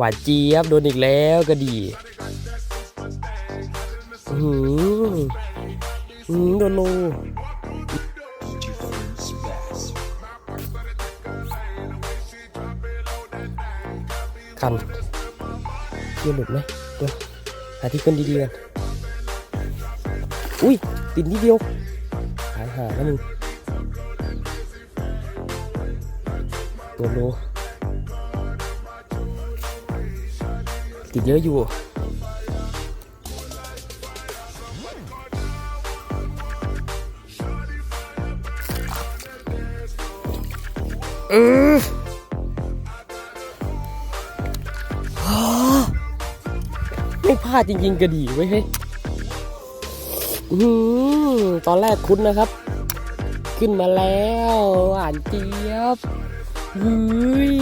หวานเจี๊ยบโดนอีกแล้วก็ดีหืออือหือโดนโลคันเกี่ยวหลุดไหมเดี๋ยวหาที่ขึ้นดีๆกันอุ้ย ติดนิดเดียว หายหาแล้วมึงตัวโล ติดเยอะอยู่ เออฮ่าไม่พลาดจริงๆก็ดีไว้เฮ้ยตอนแรกคุ้นนะครับ ขึ้นมาแล้วหวานเจี๊ยบเฮ้ย